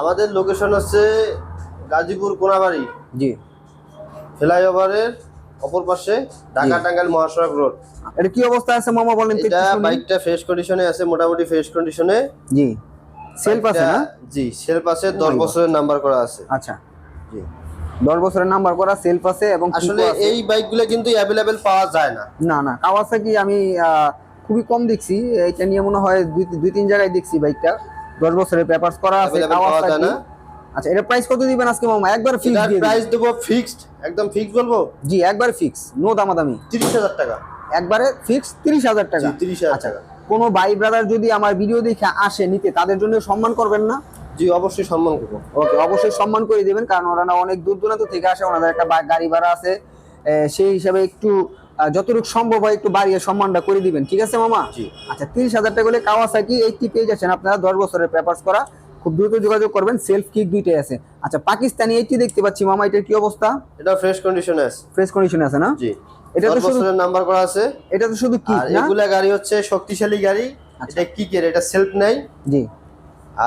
আমাদের লোকেশন হচ্ছে গাজীপুর কোনাবাড়ি। জি। ফ্লাইওভারের অপর পাশে ঢাকা টাঙ্গাইল মহাসড়ক রোড। এটা কি অবস্থা আছে মামা বলেন এটা বাইকটা ফ্রেশ কন্ডিশনে আছে মোটামুটি ফ্রেশ কন্ডিশনে জি। সেলফ আছে না? জি সেলফ আছে Oh দশ my God. বছরের নাম্বার করা আছে। আচ্ছা। জি। দশ বছরের নাম্বার করা সেলফ আছে এবং আসলে এই বাইকগুলো কিন্তু অ্যাভেলেবেল পাওয়া যায় না। না না কাওয়াসাকি আমি খুবই কম দেখছি। এটা নিয়ে মনে হয় দুই দুই তিন জায়গায় দেখছি বাইকটা দশ বছরের পেপারস করা আছে কাওয়াসাকি না। আচ্ছা এটা প্রাইস কত দিবেন আজকে মামা? একবার ফিক্স দিয়ে প্রাইস। দেবো ফিক্সড একদম ফিক্সড বলব? জি একবার ফিক্স নো দামাদামি। তিরিশ হাজার টাকা। একবারে ফিক্স তিরিশ হাজার টাকা। জি তিরিশ হাজার আচ্ছা টাকা। কোনো ভাই ব্রাদার যদি আমার ভিডিও দেখে আসে নিতে তাদের জন্য সম্মান করবেন না? জি অবশ্যই সম্মান করব। ওকে অবশ্যই সম্মান করে দিবেন কারণ ওরা অনেক দূর দূরান্ত থেকে আসে ওনাদের একটা গাড়ি ভাড়া আছে। সেই হিসাবে একটু যতটুকু সম্ভব হয় একটু বাড়িয়ে সম্মানটা করে দিবেন। ঠিক আছে মামা? আচ্ছা তিরিশ হাজার টাকা হলে কাওয়াসাকি এইটটি পেয়ে যাচ্ছেন। আপনারা দশ বছরের পেপারস করা খুব দ্রুত যোগাযোগ করবেন। সেলফ কিক দুইটাই আছে। আচ্ছা পাকিস্তানি এইটি দেখতে পাচ্ছি মামা এটার কি অবস্থা? এটা ফ্রেশ কন্ডিশনে আছে ফ্রেশ কন্ডিশনে আছে না? জি। এটা তো শুধু নাম্বার করা আছে। এটা তো শুধু কি এগুলা গাড়ি হচ্ছে শক্তিশালী গাড়ি। আচ্ছা। এটা কিকের এটা সেলফ নেই জি।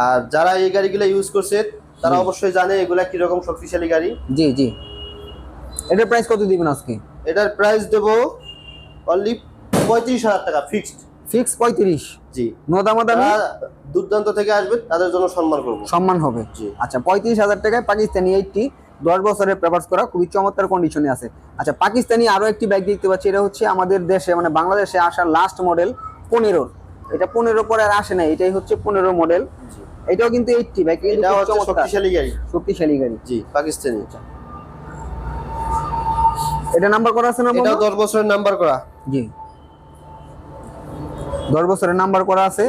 আর যারা এই গাড়িগুলো ইউজ করছে তারা অবশ্যই জানে এগুলা কীরকম শক্তিশালী গাড়ি। জি জি। এটার প্রাইস কত দিবেন আজকে? এটার প্রাইস দেবো অনলি পঁয়ত্রিশ হাজার টাকা ফিক্সড ফিক্স পঁয়ত্রিশ? জি। নো দামাদামি? যারা দুর্দান্ত থেকে আসবে তাদের জন্য সম্মান করব। সম্মান হবে। জি। আচ্ছা পঁয়ত্রিশ হাজার টাকায় পাকিস্তানি এইটটি দশ বছরের পেপার্স করা খুবই চমৎকার কন্ডিশনে আছে। আচ্ছা পাকিস্তানি আরও একটি বাইক দেখতে পাচ্ছি এটা হচ্ছে আমাদের দেশে মানে বাংলাদেশে আসার লাস্ট মডেল পনেরোর। এটা পনেরো পরে আর আসে না এটাই হচ্ছে পনেরো মডেল এটাও কিন্তু এইটটি চমৎকার। শক্তিশালী গাড়ি। শক্তিশালী গাড়ি। জি পাকিস্তানি। এটা নাম্বার করা আছে না মামা? দশ বছরের নাম্বার করা। জি। দশ বছরের নাম্বার করা আছে।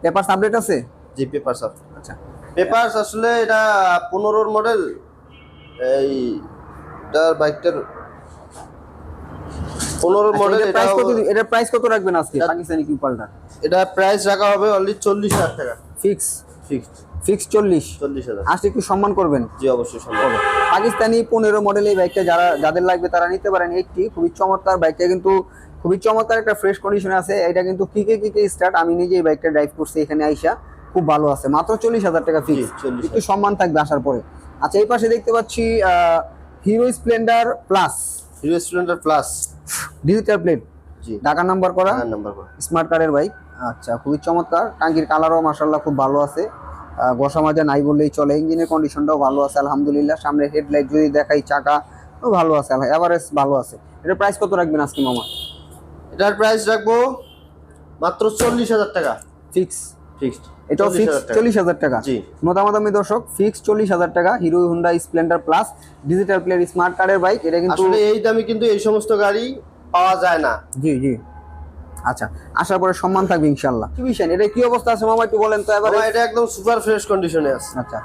পেপারস আপডেট আছে? জি পেপার সব। আচ্ছা। পেপারস আসলে এটা পনেরোর মডেল। এই এটার বাইকটার পনেরোর মডেল এটা এটা প্রাইস কত এটার প্রাইস কত রাখবেন আজকে? এটা- পাকিস্তানি কিউপালটা এটা প্রাইস রাখা হবে অনলি চল্লিশ হাজার টাকা। ফিক্স ফিক্স চল্লিশ। চল্লিশ হাজার। আসলে একটু সম্মান করবেন। জি অবশ্যই সম্ভব পাকিস্তানি পনেরো মডেল এই বাইকটা যারা যাদের লাগবে তারা নিতে পারেন। একটি খুবই চমৎকার বাইকটা কিন্তু খুবই চমৎকার একটা ফ্রেশ কন্ডিশনে আছে। এটা কিন্তু কিকে কিকে স্টার্ট আমি নিজে এই বাইকটা ড্রাইভ করছি এখানে আইসা। খুব ভালো আছে। মাত্র চল্লিশ হাজার টাকা ফিক্স একটু সম্মান থাকবে আসার পরে। আচ্ছা এই পাশে দেখতে পাচ্ছি Hero Splendor plus Hero Splendor plus digital plate Dhaka number করা। নাম্বার করা। স্মার্ট কারের বাইক আচ্ছা খুবই চমৎকার। টাঙ্কির কালারও মাসাল্লাহ খুব ভালো আছে। ঘষা মাজা নাই বললেই চলে। ইঞ্জিনের কন্ডিশনটাও ভালো আছে আলহামদুলিল্লাহ। সামনে হেডলাইট যদি দেখাই চাকা ও ভালো আছে এভারেজ ভালো আছে। এটা প্রাইস কত রাখবেন আজকে মামা? এটার প্রাইস রাখব মাত্র চল্লিশ হাজার টাকা। ফিক্স ফিক্সড এটাও ফিক্স চল্লিশ হাজার টাকা। জি। মোটামুটি দর্শক ফিক্স চল্লিশ হাজার টাকা। Hero Honda Splendor plus digital player smart কারের বাইক এটা কিন্তু এই দামে কিন্তু এই সমস্ত গাড়ি পাওয়া যায় না। জি জি। আচ্ছা আসার পরে সম্মান থাকবে ইনশাল্লাহ টিভিশন এটা কি অবস্থা আছে মামা একটু বলেন তো এবারে। এটা একদম সুপার ফ্রেশ কন্ডিশনে আছে। আচ্ছা।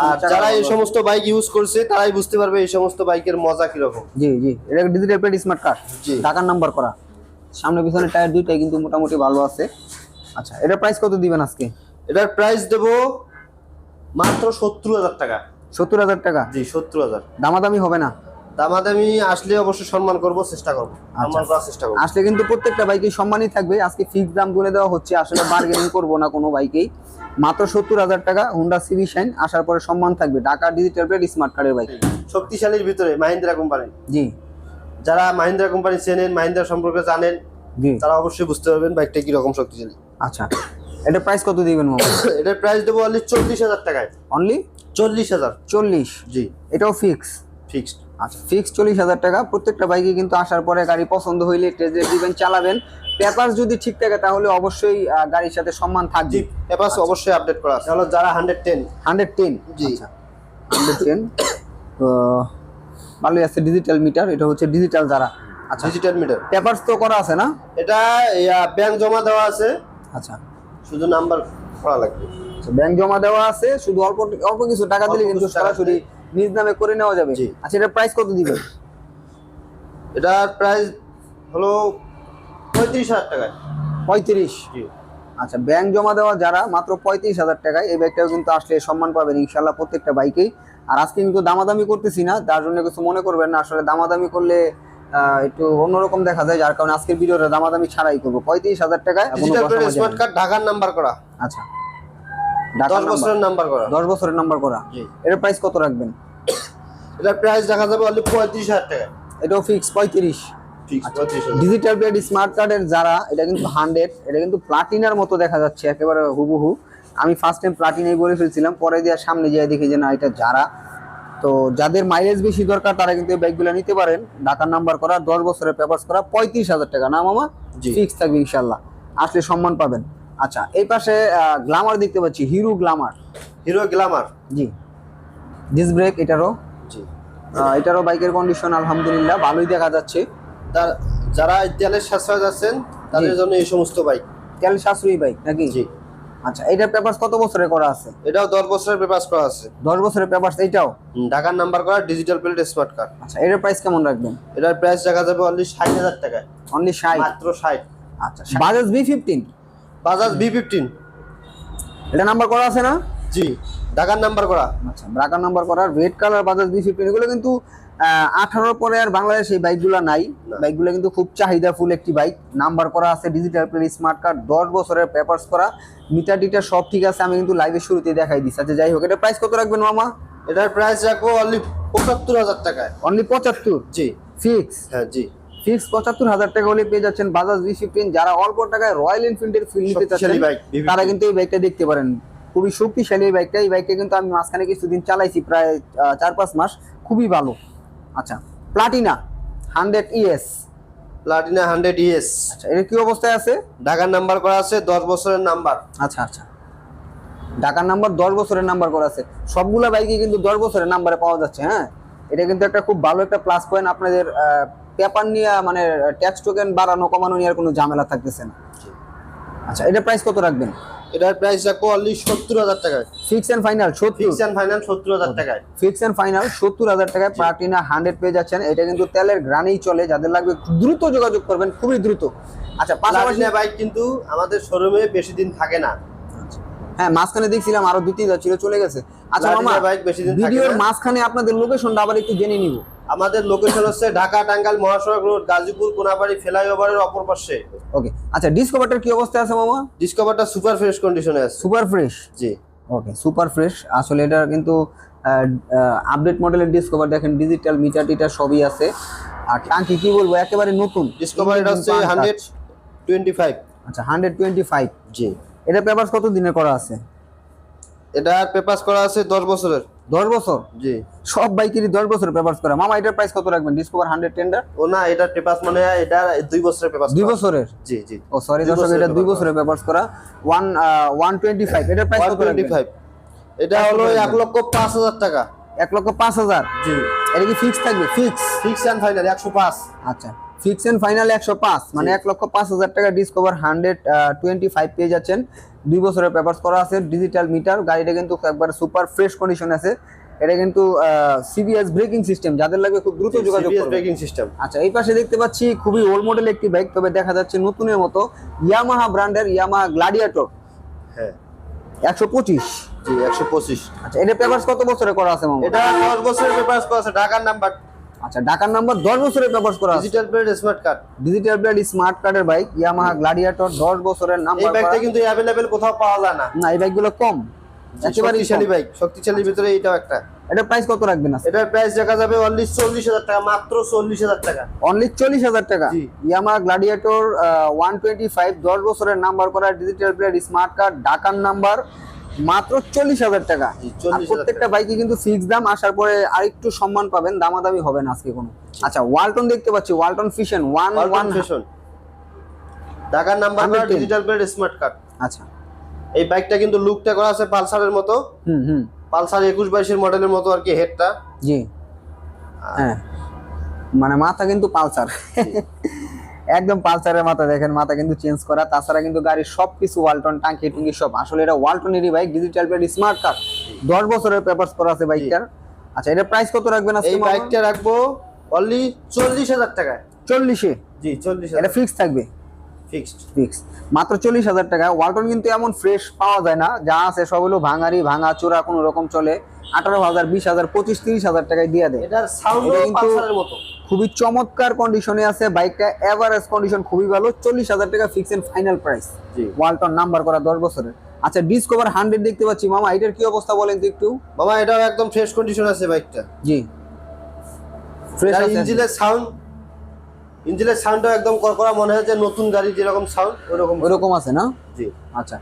আর যারা এই সমস্ত বাইক ইউজ করছে তারাই বুঝতে পারবে এই সমস্ত বাইকের মজা কীরকম। জি জি। এটা ডিজিটাল প্লেট স্মার্ট কার জি। ঢাকার নাম্বার করা। সামনে পিছনে টায়ার দুইটাই কিন্তু মোটামুটি ভালো আছে। আচ্ছা এটার প্রাইস কত দিবেন আজকে? এটার প্রাইস দেবো মাত্র সত্তর হাজার টাকা। সত্তর হাজার টাকা? জি সত্তর হাজার। দামাদামি হবে না? দামাদামি আসলে অবশ্যই সম্মান করব চেষ্টা করব। সম্মান করার চেষ্টা করব। আসলে কিন্তু প্রত্যেকটা বাইকে সম্মানই থাকবে। আজকে ফিক্স দাম বলে দেওয়া হচ্ছে আসলে বার্গেনিং করব না কোনো বাইকেই। মাত্র সত্তর হাজার টাকা হুন্ডা সিভি শাইন আসার পরে সম্মান থাকবে ঢাকা ডিজিটাল প্লেট স্মার্ট কারের বাইক। শক্তিশালীর ভিতরে মাহিন্দ্রা কোম্পানি। জি। যারা মাহিন্দ্রা কোম্পানি চেনেন মাহিন্দ্রা সম্পর্কে জানেন তারা অবশ্যই বুঝতে পারবেন বাইকটা কীরকম শক্তিশালী। আচ্ছা। এটার প্রাইস কত দিবেন মামা এটার প্রাইস দেবো অনলি চল্লিশ হাজার টাকায়। অনলি চল্লিশ হাজার। চল্লিশ? জি। এটাও ফিক্স ফিক্সড আচ্ছা ফিক্স চল্লিশ হাজার টাকা। প্রত্যেকটা বাইকে কিন্তু আসার পরে গাড়ি পছন্দ হইলে টেস্ট দিবেন চালাবেন। পেপার যদি ঠিক থাকে তাহলে অবশ্যই গাড়ির সাথে সম্মান থাকবে। জি এবার অবশ্যই আপডেট করা আছে। হলো যারা হান্ড্রেড টেন হান্ড্রেড টেন জি। হান্ড্রেড টেন তো ভালোই আছে ডিজিটাল মিটার এটা হচ্ছে ডিজিটাল যারা। আচ্ছা ডিজিটাল মিটার পেপারস তো করা আছে না? এটা ব্যাংক জমা দেওয়া আছে। আচ্ছা। শুধু নাম্বার করা লাগবে। ব্যাংক জমা দেওয়া আছে শুধু অল্প অল্প কিছু টাকা দিলে কিন্তু সরাসরি নিজ নামে করে নেওয়া যাবে। আচ্ছা এটার প্রাইস কত দিবেন? এটার প্রাইস হলো পঁয়ত্রিশ হাজার টাকায়। পঁয়ত্রিশ? জি। আচ্ছা ব্যাংক জমা দেওয়া যারা মাত্র পঁয়ত্রিশ হাজার টাকায় এই ব্যাগটাও কিন্তু আসলে সম্মান পাবেন ইনশাল্লাহ প্রত্যেকটা বাইকেই আর আজকে কিন্তু দামাদামি করতেছি না তার জন্য কিছু মনে করবেন না আসলে দামাদামি করলে একটু অন্যরকম দেখা যায় যার কারণে আজকের ভিডিওটা দামাদামি ছাড়াই করব। পঁয়ত্রিশ হাজার টাকায় স্মার্ট কার্ড ঢাকার নাম্বার করা। আচ্ছা দশ বছরের নাম্বার করা। দশ বছরের নাম্বার করা। জি। এটার প্রাইস কত রাখবেন? এটার প্রাইস দেখা যাবে অনলি পঁয়ত্রিশ হাজার টাকা। এটাও ফিক্স পঁয়ত্রিশ। ডিজিটাল প্লেট স্মার্ট কার্ডের যারা এটা কিন্তু হান্ড্রেড এটা কিন্তু প্লাটিনার মতো দেখা যাচ্ছে একেবারে হুবহু। আমি ফার্স্ট টাইম প্লাটিনাই বলে ফেলছিলাম পরে দিয়ে সামনে যেয়ে দেখি যে না এটা যারা। তো যাদের মাইলেজ বেশি দরকার তারা কিন্তু এই বাইকগুলো নিতে পারেন। ঢাকার নাম্বার করা দশ বছরের পেপার্স করা পঁয়ত্রিশ হাজার টাকা। না মামা? জি। ফিক্স থাকবে ইনশাল্লাহ আসলে সম্মান পাবেন। আচ্ছা এই পাশে গ্লামার দেখতে পাচ্ছি হিরো গ্লামার হিরো গ্লামার জি। ডিস ব্রেক এটারও। জি। এটারও বাইকের কন্ডিশন আলহামদুলিল্লাহ ভালোই দেখা যাচ্ছে। তার যারা তেলের সাশ্রয় যাচ্ছেন তাদের জন্য এই সমস্ত বাইক। তেল সাশ্রয়ী বাইক নাকি? জি। আচ্ছা এটার পেপার কত বছরে করা আছে? এটাও দশ বছরের পেপার করা আছে। দশ বছরের পেপার এইটাও? হুম, ঢাকার নাম্বার করা ডিজিটাল প্লেট স্মার্ট কার্ড আচ্ছা এটার প্রাইস কেমন রাখবেন? এটার প্রাইস দেখা যাবে অনলি ষাট হাজার টাকায়। অনলি ষাট? মাত্র ষাট। আচ্ছা Bajaj B fifteen Bajaj B fifteen এটা নাম্বার করা আছে না? জি ঢাকার নাম্বার করা। আচ্ছা ব্রাকার নাম্বার করা red colour Bajaj B fifteen এগুলো কিন্তু আঠারোর পরে আর বাংলাদেশে এই বাইকগুলো নাই। বাইকগুলো কিন্তু খুব চাহিদা ফুল একটি বাইক নাম্বার করা আছে ডিজিটাল প্লেট স্মার্ট কার্ড দশ বছরের পেপার্স করা। মিটার টিটার সব ঠিক আছে আমি কিন্তু লাইভের শুরুতে দেখাই দিচ্ছি। আচ্ছা যাই হোক এটা প্রাইস কত রাখবেন মামা? এটার প্রাইস রাখব অনলি পঁচাত্তর হাজার টাকায়। অনলি পঁচাত্তর? জি। ফিক্স হ্যাঁ জি। ফিক্স পঁচাত্তর হাজার টাকা হলে পেয়ে যাচ্ছেন বাজাজ বি ফিফটিন যারা অল্প টাকায় রয়্যাল এনফিল্ডের ফিল নিতে চাচ্ছেন তারা কিন্তু এই বাইকটা দেখতে পারেন। খুবই শক্তিশালী এই বাইকটা এই বাইকটা কিন্তু আমি মাঝখানে কিছুদিন চালাইছি প্রায় চার পাঁচ মাস। খুবই ভালো। আচ্ছা Platina hundred ES Platina hundred ES আচ্ছা এর কি অবস্থায় আছে? ঢাকার নাম্বার করা আছে দশ বছরের নাম্বার। আচ্ছা আচ্ছা। ঢাকার নাম্বার দশ বছরের নাম্বার করা আছে। সবগুলা বাইকে কিন্তু দশ বছরের নাম্বারে পাওয়া যাচ্ছে হ্যাঁ? এটা কিন্তু একটা খুব ভালো একটা প্লাস পয়েন্ট আপনাদের পেপার নিয়ে মানে ট্যাক্স টোকেন বাড়ানো কমানো নিয়ে আর কোনো ঝামেলা থাকতেছে না। আচ্ছা এটা প্রাইস কত রাখবেন? এটার প্রাইস রাখব অনলি সত্তর হাজার টাকায়। Fix and final fix and final সত্তর হাজার টাকায়। ফিক্স এন্ড ফাইনাল সত্তর হাজার টাকায় প্লাটিনা হান্ড্রেড পেয়ে যাচ্ছেন। এটা কিন্তু তেলের গ্রানেই চলে। যাদের লাগবে দ্রুত যোগাযোগ করবেন খুবই দ্রুত। আচ্ছা পাশাপাশি বাইক কিন্তু আমাদের শোরুমে বেশি দিন থাকে না। হ্যাঁ মাঝখানে দেখছিলাম আরও দুই তিনটা ছিল চলে গেছে। আচ্ছা মামা বাইক বেশি দিন থাকে ভিডিওর মাঝখানে আপনাদের লোকেশনটা আবার একটু জেনে নিব। আমাদের লোকেশন হচ্ছে ঢাকা টাঙ্গাইল মহাসড়ক রোড গাজীপুর কোনাবাড়ি ফ্লাইওভারের অপর পাশে। ওকে আচ্ছা ডিসকভারটার কি অবস্থা আছে মামা? ডিসকভারটা সুপার ফ্রেশ কন্ডিশনে আছে। সুপার ফ্রেশ জি। ওকে সুপার ফ্রেশ আসলে এটা কিন্তু আপডেট মডেলের ডিসকভার দেখেন ডিজিটাল মিটার টিটার সবই আছে। আর টাঙ্কি কি বলব একেবারে নতুন। ডিসকভার এটা হচ্ছে হান্ড্রেড টোয়েন্টি ফাইভ আচ্ছা হান্ড্রেড টোয়েন্টি ফাইভ জি। এটা পেপারস কত দিনে করা আছে? এটার পেপাস করা আছে দশ বছরের। দশ বছর? জি। সব বাইকেরই দশ বছরের পেপার করা। মামা এটার প্রাইস কত রাখবেন? ডিসকভার হান্ড্রেড টেন্ডার ও না এটার পেপাস মানে এটা দুই বছরের পেপাস দুই বছরের? জি জি। ও সরি দর্শক এটা দুই বছরের পেপার করা। ওয়ান ওয়ান টোয়েন্টি ফাইভ এটার প্রাইস কত টোয়েন্টি ফাইভ এটা হলো? এক লক্ষ পাঁচ হাজার টাকা। এক লক্ষ পাঁচ হাজার? জি। এটা কি ফিক্স থাকবে? ফিক্স ফিক্স অ্যান্ড ফাইনাল একশো পাঁচ। আচ্ছা। ফিক্স এন্ড ফাইনাল একশো পাঁচ মানে এক লক্ষ পাঁচ হাজার টাকা ডিসকভার হান্ড্রেড টোয়েন্টি ফাইভ পেয়ে যাচ্ছেন। দুই বছরের পেপার করা আছে ডিজিটাল মিটার গাড়িটা কিন্তু একবার সুপার ফ্রেশ কন্ডিশন আছে। এটা কিন্তু সিবিএস ব্রেকিং সিস্টেম যাদের লাগবে খুব দ্রুত যোগাযোগ করবে ব্রেকিং সিস্টেম আচ্ছা এই পাশে দেখতে পাচ্ছি খুবই ওল্ড মডেল একটি বাইক তবে দেখা যাচ্ছে নতুনের মতো ইয়ামাহা ব্র্যান্ডের ইয়ামাহা গ্লাডিয়েটর হ্যাঁ। একশো পঁচিশ। জি একশো পঁচিশ। আচ্ছা এটা পেপার কত বছরে করা আছে এটা দশ বছরের পেপার করা আছে ঢাকার নাম্বার আচ্ছা ঢাকার নাম্বার দশ বছরের পেপার করা digital plate smart card digital brand smart কার্ডের বাইক ইয়ামাহা গ্লাডিয়েটর দশ বছরের এই বাইকটা কিন্তু অ্যাভেলেবেল কোথাও পাওয়া যায় না। না এই বাইকগুলো কম। একেবারে শক্তিশালী বাইক শক্তিশালীর ভিতরে এটাও একটা। এটা প্রাইস কত রাখবেন এটার প্রাইস দেখা যাবে অনলি চল্লিশ হাজার টাকা মাত্র চল্লিশ হাজার টাকা। অনলি চল্লিশ হাজার টাকা? Yamaha Gladiator one twenty five দশ বছরের নাম্বার করা ডিজিটাল প্লেট স্মার্ট কার্ড ঢাকার নাম্বার মাত্র চল্লিশ হাজার টাকা। জি, আর 40,000 প্রত্যেকটা বাইকে কিন্তু ফিক্স দাম আসার পরে আরেকটু সম্মান পাবেন দামাদামি হবে না আজকে কোনো। আচ্ছা ওয়ালটন দেখতে পাচ্ছি Walton Fusion one one Fusion ঢাকার নাম্বার করা 110 ডিজিটাল প্লেট স্মার্ট কার্ড আচ্ছা। এই বাইকটা কিন্তু লুকটা করা আছে পালসারের মতো। হুম হুম। পালসার একুশ বাইশের মডেলের মতো আর কি হেডটা জি। হ্যাঁ। মানে মাথা কিন্তু পালসার। একদম পালসারের মাথা দেখেন মাথা কিন্তু চেঞ্জ করা। তাছাড়া কিন্তু গাড়ির সব কিছু ওয়ালটন টাঙ্কি টুঙ্কি সব। আসলে এটা ওয়ালটনেরই bike digital plate smart car দশ বছরের পেপারস করা আছে বাইকটার আচ্ছা এটা প্রাইস কত রাখবেন এই বাইকটা রাখব অনলি চল্লিশ হাজার টাকায়। চল্লিশে? জি চল্লিশ এটা ফিক্স থাকবে? ফিক্সড মাত্র চল্লিশ হাজার টাকা ওয়ালটন কিন্তু এমন ফ্রেশ পাওয়া যায় না। যা আছে সব হলো ভাঙারি ভাঙা চোরা কোনো রকম চলে। আঠারো হাজার বিশ হাজার পঁচিশ তিরিশ হাজার টাকায় দিয়ে দেয়। এটার সাউন্ড কিন্তু- মতো। খুবই চমৎকার কন্ডিশনে আছে। বাইকটা এভারেজ কন্ডিশন খুবই ভালো চল্লিশ হাজার টাকা ফিক্স এন্ড ফাইনাল প্রাইস জি। ওয়ালটন নাম্বার করা দশ বছরের। আচ্ছা ডিসকভার হান্ড্রেড দেখতে পাচ্ছি। মামা এটার কি অবস্থা বলেন তো একটু? বাবা এটাও একদম ফ্রেশ কন্ডিশন আছে বাইকটা। জি। ফ্রেশ ইঞ্জিনের সাউন্ড ইঞ্জিনের সাউন্ডটাও একদম করকরা মনে হয় যে নতুন গাড়ি যেরকম সাউন্ড ওরকম ওরকম আছে না? জি। আচ্ছা।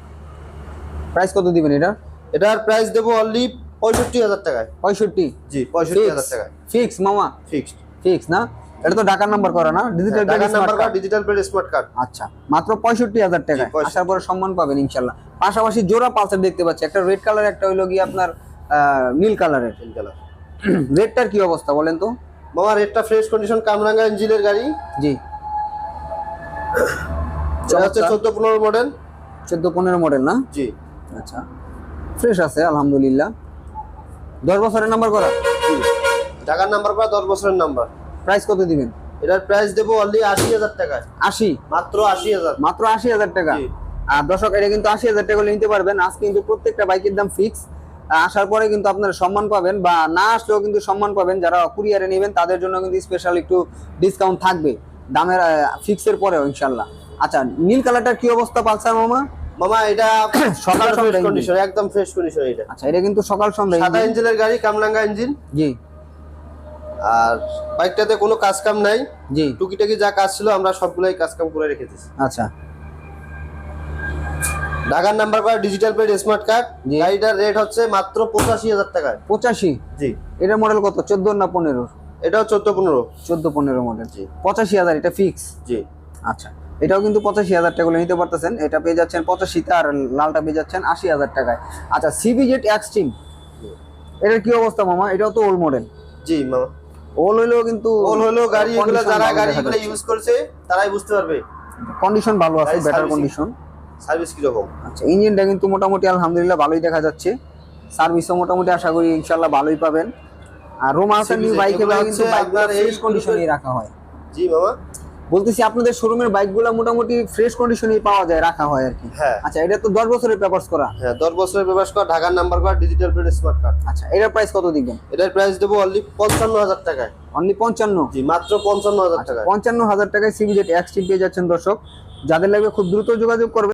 প্রাইস কত দিবেন এটা এটার প্রাইস দেবো অনলি পঁয়ষট্টি হাজার টাকায়। পঁয়ষট্টি? জি পঁয়ষট্টি হাজার টাকায়। ফিক্স মামা? ফিক্সড ফিক্স না? এটা তো ঢাকার নাম্বার করা না? ডিজিটাল টাকার number card digital plate smart card আচ্ছা মাত্র পঁয়ষট্টি হাজার টাকা জি, 65 আসার পরে সম্মান পাবেন ইনশাল্লাহ। পাশাপাশি জোড়া পালসার দেখতে পাচ্ছি একটা রেড কালার একটা হইল গিয়ে আপনার নীল কালারের কালার রেডটার কি অবস্থা বলেন তো? মামা রেটটা ফ্রেশ কন্ডিশন কামরাঙ্গা ইঞ্জিনের গাড়ি। জি। হচ্ছে চোদ্দ পনেরো মডেল চোদ্দ পনেরো মডেল না? জি। আচ্ছা। ফ্রেশ আছে আলহামদুলিল্লাহ। দশ বছরের নাম্বার করা? টাকার নাম্বার করা দশ বছরের নাম্বার। প্রাইস কত দিবেন? এটার প্রাইস দেবো অনলি আশি হাজার টাকায়। আশি? মাত্র আশি হাজার। মাত্র আশি হাজার টাকা। আর দর্শক এটা কিন্তু আশি হাজার টাকা নিতে পারবেন। আজ কিন্তু প্রত্যেকটা বাইকের দাম ফিক্স আসার পরে কিন্তু আপনারা সম্মান পাবেন বা না আসলেও কিন্তু সম্মান পাবেন। যারা কুরিয়ারে নেবেন তাদের জন্য কিন্তু স্পেশাল একটু ডিসকাউন্ট থাকবে। দামের ফিক্সের পরেও ইনশাল্লাহ আচ্ছা নীল কালারটার কি অবস্থা পালসার মামা? মামা এটা সকাল সন্ধ্যা কন্ডিশন একদম ফ্রেশ কন্ডিশন এটা। আচ্ছা এটা কিন্তু সকাল সন্ধ্যা সাদা ইঞ্জিনের গাড়ি কামরাঙ্গা ইঞ্জিন জি। আর বাইকটাতে কোনো কাজ কাম নাই। জি। টুকিটাকি যা কাজ ছিল আমরা সবগুলাই কাজ কাম করে রেখেছি। আচ্ছা। ঢাকার নাম্বার করা ডিজিটাল প্লেট স্মার্ট কার্ড। গাড়িটার রেট হচ্ছে মাত্র পঁচাশি হাজার টাকায়। পঁচাশি? জি। এটার মডেল কত? চোদ্দ না পনেরো? এটাও চোদ্দ পনেরো। চোদ্দ পনেরো মডেল জি। পঁচাশি হাজার এটা ফিক্স জি। আচ্ছা। এটাও কিন্তু পঁচাশি হাজার টাকা নিতে পারতেছেন। এটা পেয়ে যাচ্ছেন পঁচাশিতে আর লালটা পেয়ে যাচ্ছেন আশি হাজার টাকায়। আচ্ছা সিবি জেট এক্সট্রিম এটার কি অবস্থা মামা? এটাও তো ওল্ড মডেল জি মামা। ওল হইলেও কিন্তু ওল হলো গাড়ি এগুলো যারা গাড়ি এগুলো ইউজ করছে তারাই বুঝতে পারবে। কন্ডিশন ভালো আছে বেটার কন্ডিশন সার্ভিস কীরকম আচ্ছা ইঞ্জিনটা কিন্তু মোটামুটি আলহামদুলিল্লাহ ভালোই দেখা যাচ্ছে। সার্ভিসও মোটামুটি আশা করি ইনশাল্লাহ ভালোই পাবেন। আর রোমা হাসান CBZ নিউ বাইকে কিন্তু আপনার এই কন্ডিশনেই রাখা হয়। জি মামা বলতেছি আপনাদের শোরুমের বাইকগুলো মোটামুটি ফ্রেশ কন্ডিশনে পাওয়া যায় রাখা হয় আর কি। হ্যাঁ। আচ্ছা এটা তো দশ বছরের পেপারস করা। হ্যাঁ দশ বছরের পেপারস করা ঢাকার নাম্বার করা ডিজিটাল প্লেট স্মার্ট কার্ড আচ্ছা এটার প্রাইস কত দিবেন? এটার প্রাইস দেবো অনলি পঞ্চান্ন হাজার টাকায়। অনলি পঞ্চান্ন? জি মাত্র পঞ্চান্ন হাজার টাকা পঞ্চান্ন হাজার টাকায় সিবিজেট এক্সটি পেয়ে যাচ্ছেন দর্শক। যাদের লাগবে খুব দ্রুত যোগাযোগ করবে